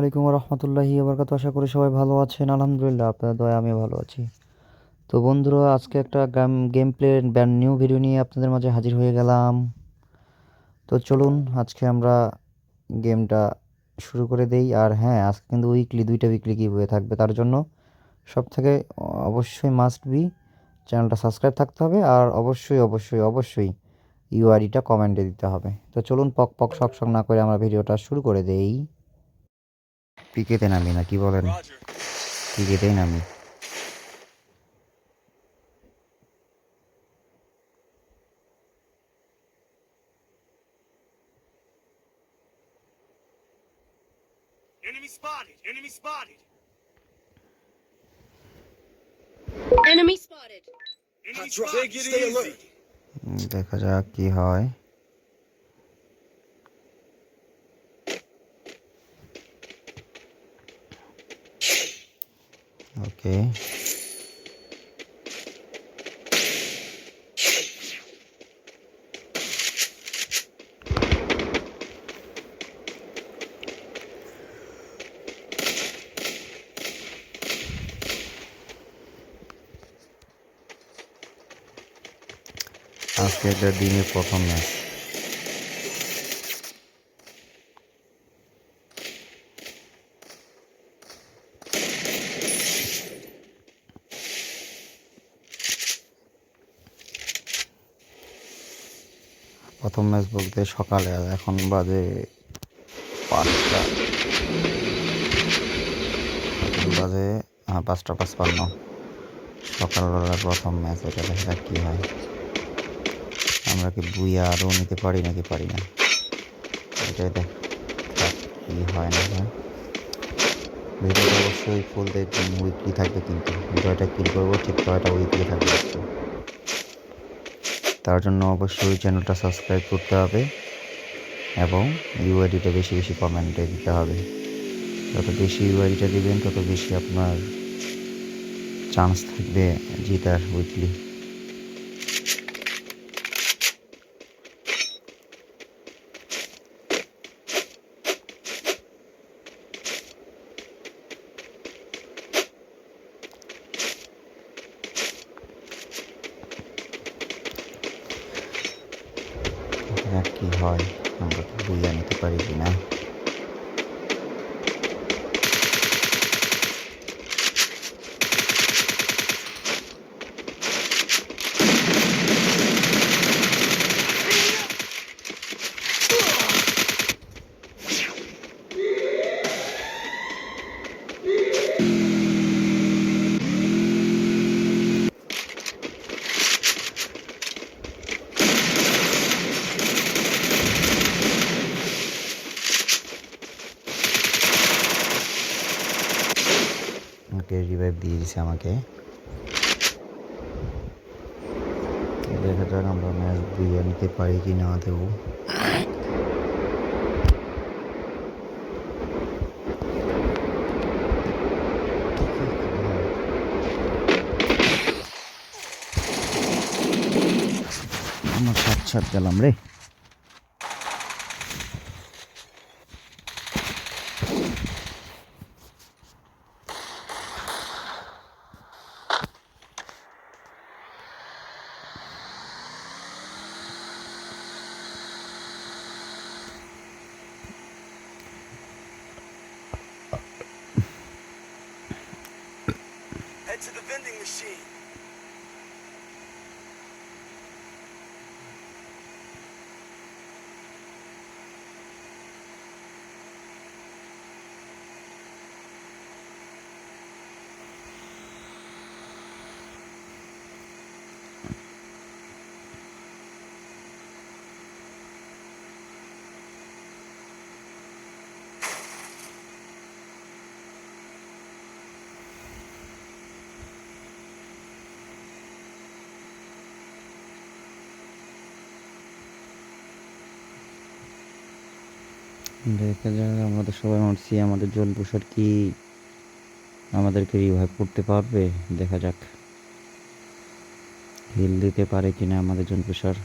আলাইকুম রহমতুল্লাহি আবরকাত আশা করি সবাই ভালো আছেন। আলহামদুলিল্লাহ, আপনাদের দয়া আমি ভালো আছি। তো বন্ধুরা, আজকে একটা game game play brand new video নিয়ে আপনাদের মাঝে হাজির হয়ে গেলাম। তো চলুন, আজকে আমরা গেমটা শুরু করে দেই। আর হ্যাঁ আজকে কিন্তু উইকলি দুইটা উইকলি কি হয়ে থাকবে তার জন্য সব থেকে অবশ্যই মাস্ট বি চ্যানেলটা সাবস্ক্রাইব থাকতে হবে। আর অবশ্যই অবশ্যই অবশ্যই ইউআইডিটা কমেন্টে দিতে হবে। তো চলুন পক পক শক শক না করে আমরা ভিডিওটা শুরু করে দেই। পিকে নামি না কি বলেন পিকেতেই নামি দেখা যাক কি হয়। ওকে আজকে একটা দিনের প্রথম ম্যাচ প্রথম ম্যাচ বলতে সকালে এখন বাজে পাঁচটা। বাজে হ্যাঁ পাঁচটা পাঁচপান্ন। সকালবেলার প্রথম ম্যাচ, এটা দেখা যাক কী হয়। আমরা কি বুইয়া আরও নিতে পারি নাকি পারি না? এটাই দেখ কি হয় না হয়। ভিডিওটা অবশ্যই ফুল দেখবেন উইকলি থাকবে কিন্তু। ভিডিওটা কিল করব, ঠিক কয়টা উইকলি থাকবে। তার জন্য অবশ্যই চ্যানেলটা সাবস্ক্রাইব করতে হবে এবং ইউআইডিটা বেশি বেশি কমেন্টে দিতে হবে। যত বেশি ইউআইডিটা দিবেন, তত বেশি আপনার চান্স থাকবে জিতার উইকলি দেখ কি হয় আমরা তো বুঝে নিতে পারি কি না ওকে রিভাইভ দিয়ে দিছে আমাকে দেখা যাক আমরা ম্যাচ বুঝে নিতে পারি কি না দেবো আমার সাত সাত গেলাম রে see. দেখা যাক আমরা তো সবাই মারছি আমাদের জল প্রসার কি আমাদেরকে রিভাইভ করতে পারবে? দেখা যাক। হিল দিতে পারে কিনা আমাদের জন বুসার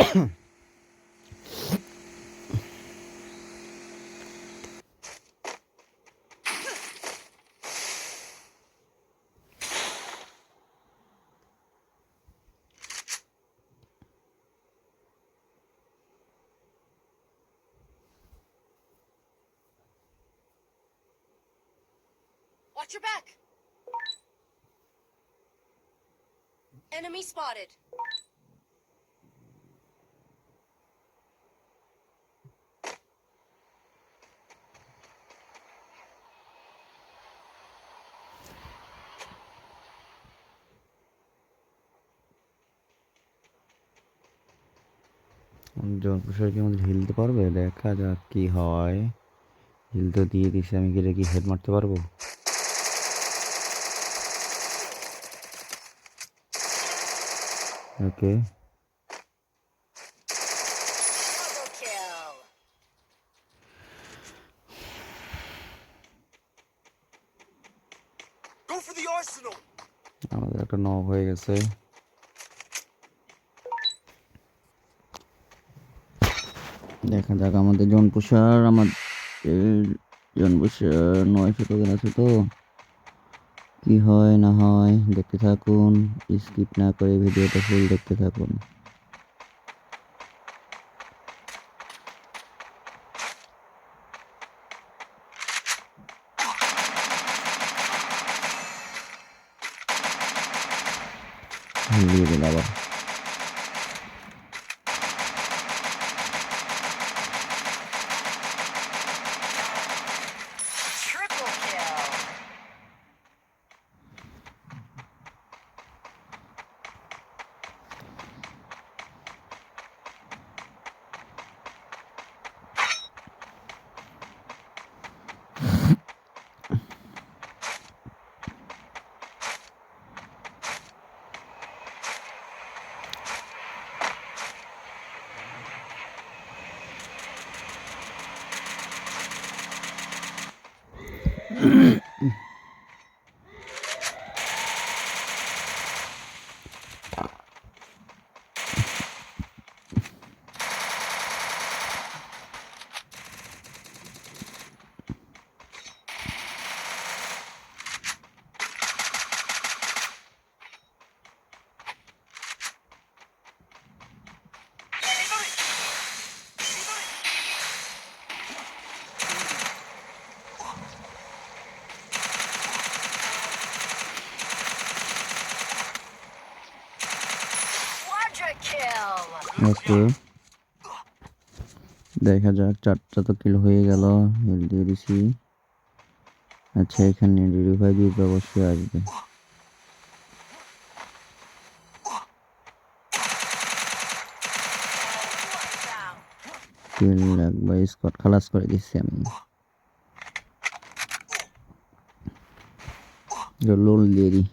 Watch your back. Enemy spotted. জন প্রসার কি আমাদের হিলতে পারবে? দেখা যাক কি হয়। হিল তো দিয়ে দিছে আমি গেলে কি হেড মারতে পারব? ওকে. আমাদের একটা নব হয়ে গেছে। দেখা যাক আমাদের জন প্রসার আমাদের জন প্রসার নয় ছোটো আছে তো। কি হয় না হয় দেখতে থাকুন স্কিপ না করে ভিডিওটা ফুল দেখতে থাকুন দিয়ে দিল আবার Triple kill. Quadra kill. ওকে। দেখা যাক, চারটা তো কিল হয়ে গেল হিল দিয়ে দিছি। আচ্ছা এখানে রিভাইভ অবশ্যই আসবে। স্কট খালাস করে দিচ্ছি আমি। লোল দিয়ে দিই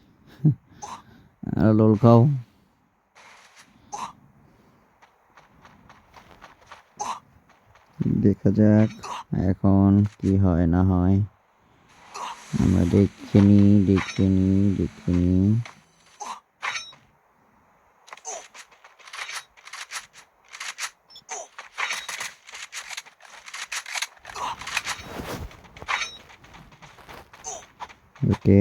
আর লোল খাও। দেখা যাক, এখন কি হয় না হয়। আমরা দেখে নি দেখে নি দেখে নি। ওকে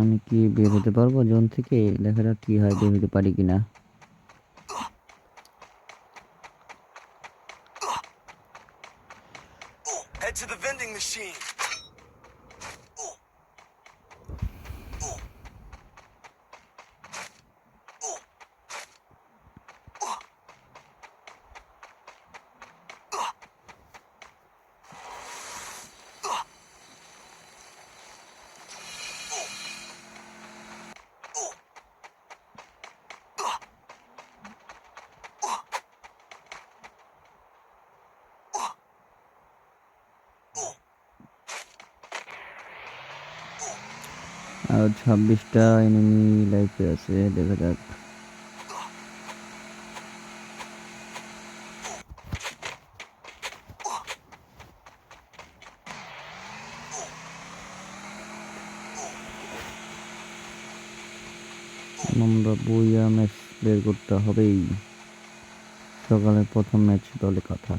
আমি কি বের পারব জোন থেকে দেখা যাক কি হয়, বের হতে পারি কিনা to the vending machine. আর ছাব্বিশটা এনিমি লাইফে আছে, দেখা যাক। আমরা বইয়া ম্যাচ বের করতে হবেই। সকালে প্রথম ম্যাচ দলে কথা।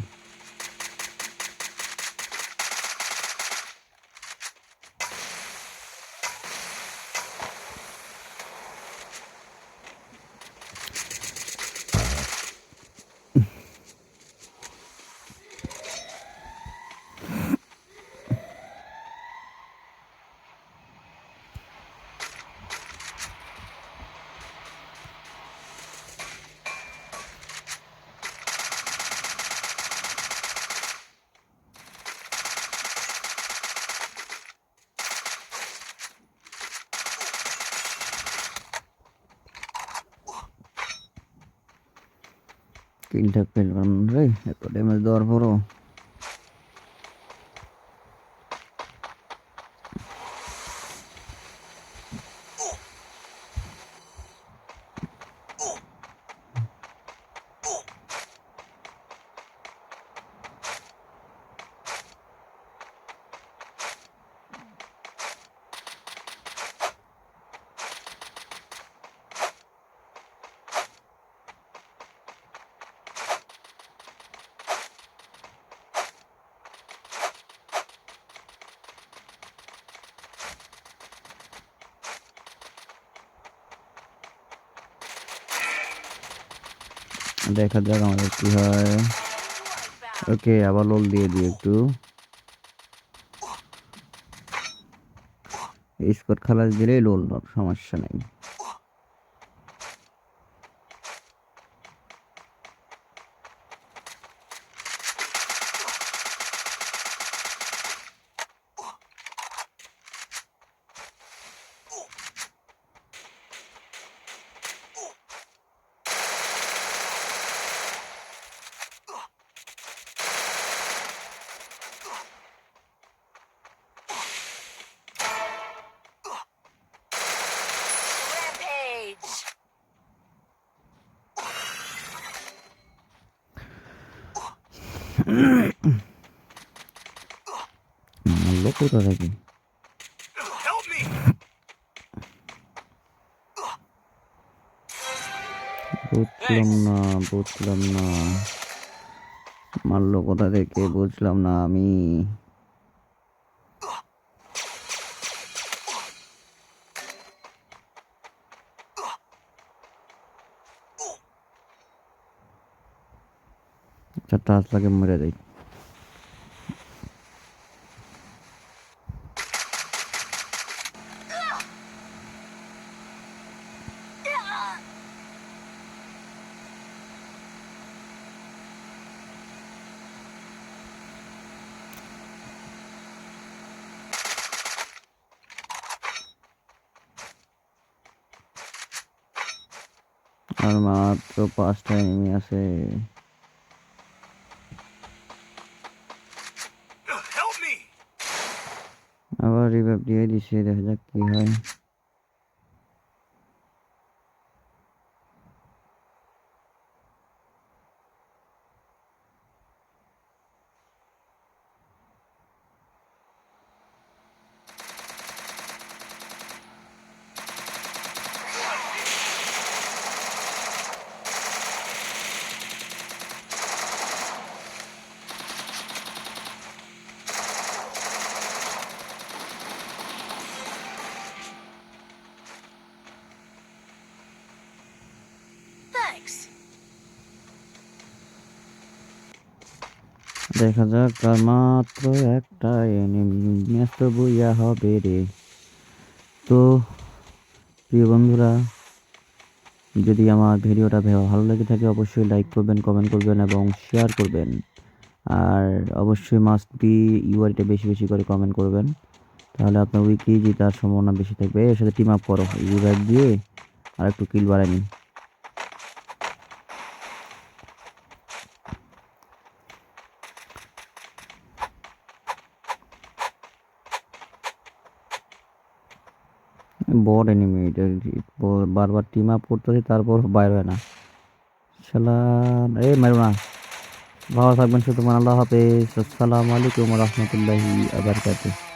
কিলটা পেলাম রে এত ড্যামেজ দেওয়ার পরও দেখা যাক আমাদের কি হয়। ওকে আবার লোল দিয়ে দিই একটু। স্কোর খালাস দিলেই লোল সমস্যা নেই। মারলো কোথা থেকে? বুঝলাম না বুঝলাম না মারলো কোথা থেকে বুঝলাম না আমি আচ্ছা টাচ লাগে মরে যাই আর মাত্র পাঁচটা এনিমি আছে রিভাইভ দিয়ে দিছে দেখা যাক কি হয় দেখা যাক আর মাত্র একটা এনিমি তো বইয়া হবে রে। তো, প্রিয় বন্ধুরা, যদি আমার ভিডিওটা ভালো লেগে থাকে, অবশ্যই লাইক করবেন কমেন্ট করবেন এবং শেয়ার করবেন। আর অবশ্যই মাস্ট বি ইউআইটা বেশি বেশি করে কমেন্ট করবেন। তাহলে আপনার উইকলি জেতার সম্ভাবনা বেশি থাকবে। এর সাথে টিম আপ করো। রিভাইভ দিয়ে আর একটু কিল বাড়াই নিন। বড় এনিমি বারবার টিম আপ করতেছি, তারপর বাইর হয় না। শালা এই মেরো না। ভালো থাকবেন শুধু আল্লাহ হাফেজ। আসসালামু আলাইকুম রহমতুল্লাহি আবরকাতুহ